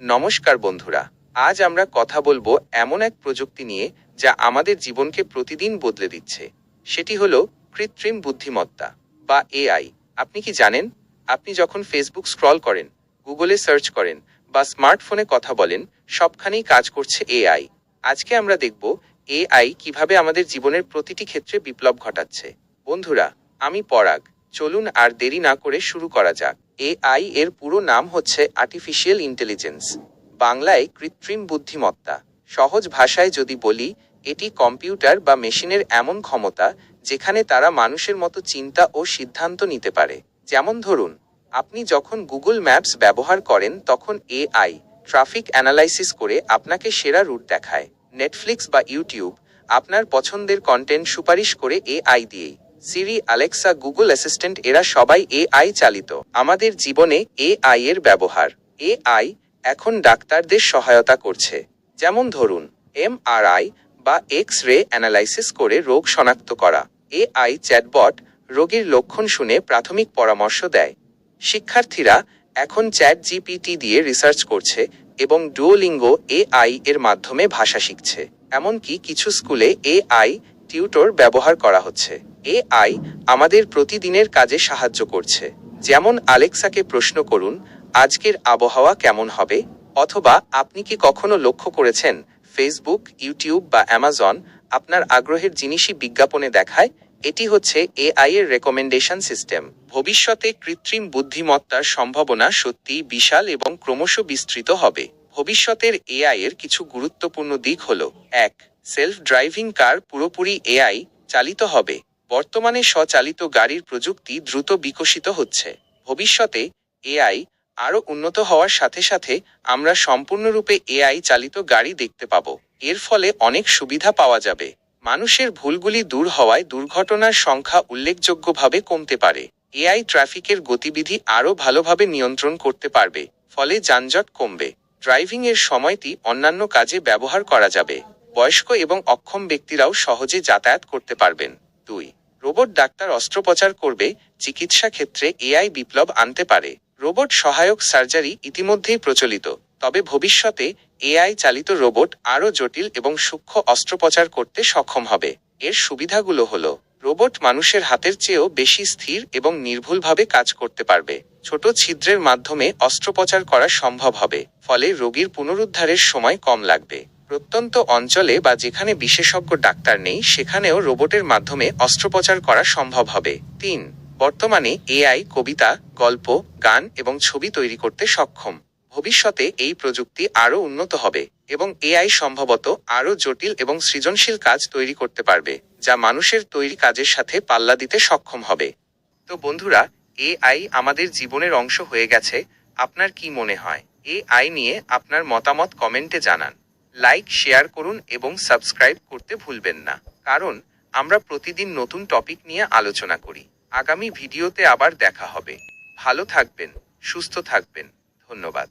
নমস্কার বন্ধুরা, আজ আমরা কথা বলব এমন এক প্রযুক্তি নিয়ে যা আমাদের জীবনকে প্রতিদিন বদলে দিচ্ছে। সেটি হলো কৃত্রিম বুদ্ধিমত্তা বা এআই। আপনি কি জানেন? আপনি যখন ফেসবুক স্ক্রল করেন, গুগলে সার্চ করেন বা স্মার্টফোনে কথা বলেন, সবখানেই কাজ করছে এআই। আজকে আমরা দেখব এআই কীভাবে আমাদের জীবনের প্রতিটি ক্ষেত্রে বিপ্লব ঘটাচ্ছে। বন্ধুরা, আমি পরাগ। চলুন আর দেরি না করে শুরু করা যাক। এআই এর পুরো নাম হচ্ছে আর্টিফিশিয়াল ইন্টেলিজেন্স বাংলায় কৃত্রিম বুদ্ধিমত্তা। সহজ ভাষায় যদি বলি, এটি কম্পিউটার বা মেশিনের এমন ক্ষমতা যেখানে তারা মানুষের মতো চিন্তা ও সিদ্ধান্ত নিতে পারে। যেমন ধরুন, আপনি যখন গুগল ম্যাপস ব্যবহার করেন, তখন এআই, ট্রাফিক অ্যানালাইসিস করে আপনাকে সেরা রুট দেখায়। নেটফ্লিক্স বা ইউটিউব আপনার পছন্দের কন্টেন্ট সুপারিশ করে এআই দিয়েই। সিরি আলেক্সা গুগল অ্যাসিস্ট্যান্ট এরা সবাই এআই চালিত। আমাদের জীবনে এআই এর ব্যবহার। এআই এখন ডাক্তারদের সহায়তা করছে। যেমন ধরুন এমআরআই বা এক্স রে অ্যানালাইসিস করে রোগ শনাক্ত করা। এআই চ্যাটবট রোগীর লক্ষণ শুনে প্রাথমিক পরামর্শ দেয়। শিক্ষার্থীরা এখন চ্যাট জিপিটি দিয়ে রিসার্চ করছে এবং ডুওলিঙ্গো এআই এর মাধ্যমে ভাষা শিখছে। এমনকি কিছু স্কুলে এআই টিউটর ব্যবহার করা হচ্ছে। এআই আমাদের প্রতিদিনের কাজে সাহায্য করছে। যেমন আলেক্সাকে প্রশ্ন করুন, আজকের আবহাওয়া কেমন হবে? অথবা আপনি কি কখনো লক্ষ্য করেছেন ফেসবুক ইউটিউব বা অ্যামাজন আপনার আগ্রহের জিনিসই বিজ্ঞাপনে দেখায়? এটি হচ্ছে এআই এর রেকমেন্ডেশন সিস্টেম ভবিষ্যতে কৃত্রিম বুদ্ধিমত্তার সম্ভাবনা সত্যিই বিশাল এবং ক্রমশ বিস্তৃত হবে। ভবিষ্যতের এআই এর কিছু গুরুত্বপূর্ণ দিক হল, এক সেলফ ড্রাইভিং কার পুরোপুরি এআই চালিত হবে। বর্তমানে স্বচালিত গাড়ির প্রযুক্তি দ্রুত বিকশিত হচ্ছে। ভবিষ্যতে এআই আরও উন্নত হওয়ার সাথে সাথে আমরা সম্পূর্ণরূপে এআই চালিত গাড়ি দেখতে পাব। এর ফলে অনেক সুবিধা পাওয়া যাবে। মানুষের ভুলগুলি দূর হওয়ায় দুর্ঘটনার সংখ্যা উল্লেখযোগ্যভাবে কমতে পারে। এআই ট্রাফিকের গতিবিধি আরও ভালোভাবে নিয়ন্ত্রণ করতে পারবে, ফলে যানজট কমবে। ড্রাইভিং এর সময়টি অন্যান্য কাজে ব্যবহার করা যাবে। বয়স্ক এবং অক্ষম ব্যক্তিরাও সহজে যাতায়াত করতে পারবেন। দুই রোবট ডাক্তার অস্ত্রোপচার করবে, চিকিৎসা ক্ষেত্রে এআই বিপ্লব আনতে পারে। রোবট সহায়ক সার্জারি ইতিমধ্যেই প্রচলিত, তবে ভবিষ্যতে এআই চালিত রোবট আরও জটিল এবং সূক্ষ্ম অস্ত্রোপচার করতে সক্ষম হবে। এর সুবিধাগুলো হল, রোবট মানুষের হাতের চেয়েও বেশি স্থির এবং নির্ভুলভাবে কাজ করতে পারবে। ছোট ছিদ্রের মাধ্যমে অস্ত্রোপচার করা সম্ভব হবে, ফলে রোগীর পুনরুদ্ধারের সময় কম লাগবে। প্রত্যন্ত অঞ্চলে বা যেখানে বিশেষজ্ঞ ডাক্তার নেই, সেখানেও রোবটের মাধ্যমে অস্ত্রোপচার করা সম্ভব হবে। তিন, বর্তমানে এআই, কবিতা, গল্প, গান এবং ছবি তৈরি করতে সক্ষম। ভবিষ্যতে এই প্রযুক্তি আরও উন্নত হবে এবং এআই সম্ভবত আরও জটিল এবং সৃজনশীল কাজ তৈরি করতে পারবে, যা মানুষের তৈরি কাজের সাথে পাল্লা দিতে সক্ষম হবে। তো বন্ধুরা, এআই আমাদের জীবনের অংশ হয়ে গেছে। আপনার কি মনে হয়? এআই নিয়ে আপনার মতামত কমেন্টে জানান। লাইক, শেয়ার করুন এবং সাবস্ক্রাইব করতে ভুলবেন না। কারণ আমরা প্রতিদিন নতুন টপিক নিয়ে আলোচনা করি। আগামী ভিডিওতে আবার দেখা হবে। ভালো থাকবেন, সুস্থ থাকবেন। ধন্যবাদ।